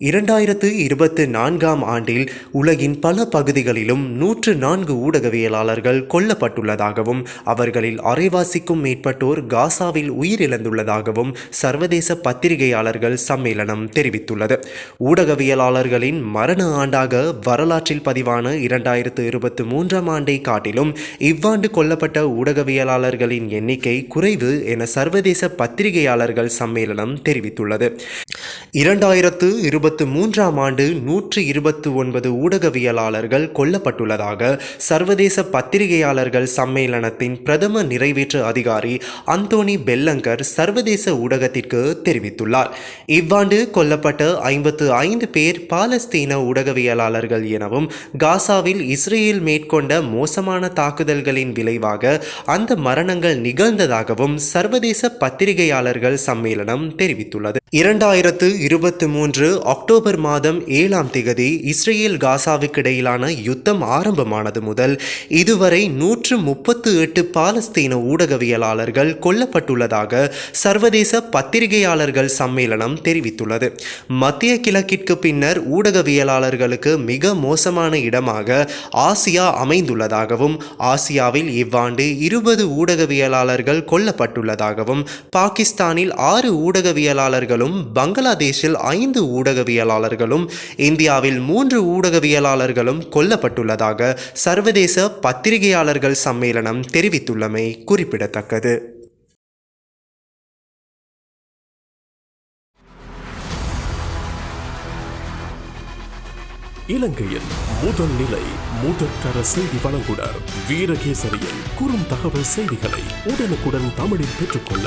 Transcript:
இரண்டாயிரத்து இருபத்து நான்காம் ஆண்டில் உலகின் பல பகுதிகளிலும் நூற்று நான்கு ஊடகவியலாளர்கள் கொல்லப்பட்டுள்ளதாகவும் அவர்களில் அரைவாசிக்கும் மேற்பட்டோர் காசாவில் உயிரிழந்துள்ளதாகவும் சர்வதேச பத்திரிகையாளர்கள் சம்மேளனம் தெரிவித்துள்ளது. ஊடகவியலாளர்களின் மரண ஆண்டாக வரலாற்றில் பதிவான இரண்டாயிரத்து இருபத்தி மூன்றாம் ஆண்டை காட்டிலும் இவ்வாண்டு கொல்லப்பட்ட ஊடகவியலாளர்களின் எண்ணிக்கை குறைவு என சர்வதேச பத்திரிகையாளர்கள் சம்மேளனம் தெரிவித்துள்ளது. இரண்டாயிரத்து இருபத்து மூன்றாம் ஆண்டு நூற்று இருபத்து ஒன்பது ஊடகவியலாளர்கள் கொல்லப்பட்டுள்ளதாக சர்வதேச பத்திரிகையாளர்கள் சம்மேளனத்தின் பிரதம நிறைவேற்று அதிகாரி அந்தோனி பெல்லங்கர் சர்வதேச ஊடகத்திற்கு தெரிவித்துள்ளார். இவ்வாண்டு கொல்லப்பட்ட ஐம்பத்து ஐந்து பேர் பாலஸ்தீன ஊடகவியலாளர்கள் எனவும் காசாவில் இஸ்ரேல் மேற்கொண்ட மோசமான தாக்குதல்களின் விளைவாக அந்த மரணங்கள் நிகழ்ந்ததாகவும் சர்வதேச பத்திரிகையாளர்கள் சம்மேளனம் தெரிவித்துள்ளது. இரண்டாயிரத்து இருபத்தி மூன்று அக்டோபர் மாதம் ஏழாம் திகதி இஸ்ரேல் காசாவுக்கு இடையிலான யுத்தம் ஆரம்பமானது முதல் இதுவரை நூற்று முப்பத்து எட்டு பாலஸ்தீன ஊடகவியலாளர்கள் கொல்லப்பட்டுள்ளதாக சர்வதேச பத்திரிகையாளர்கள் சம்மேளனம் தெரிவித்துள்ளது. மத்திய கிழக்கிற்கு பின்னர் ஊடகவியலாளர்களுக்கு மிக மோசமான இடமாக ஆசியா அமைந்துள்ளதாகவும் ஆசியாவில் இவ்வாண்டு இருபது ஊடகவியலாளர்கள் கொல்லப்பட்டுள்ளதாகவும் பாகிஸ்தானில் ஆறு ஊடகவியலாளர்கள் ஊடகவியலாளர்களும் பங்களாதேஷில் ஐந்து ஊடகவியலாளர்களும் இந்தியாவில் மூன்று ஊடகவியலாளர்களும் கொல்லப்பட்டுள்ளதாக சர்வதேச பத்திரிகையாளர்கள் சம்மேளனம் தெரிவித்துள்ளமை குறிப்பிடத்தக்கது. இலங்கையின் முதல் நிலை முதற்கர செய்தி வழங்குனர் வீரகேசரியின் குறும் தகவல் செய்திகளை உடனுக்குடன் தமிழில் பெற்றுக்கொள்ள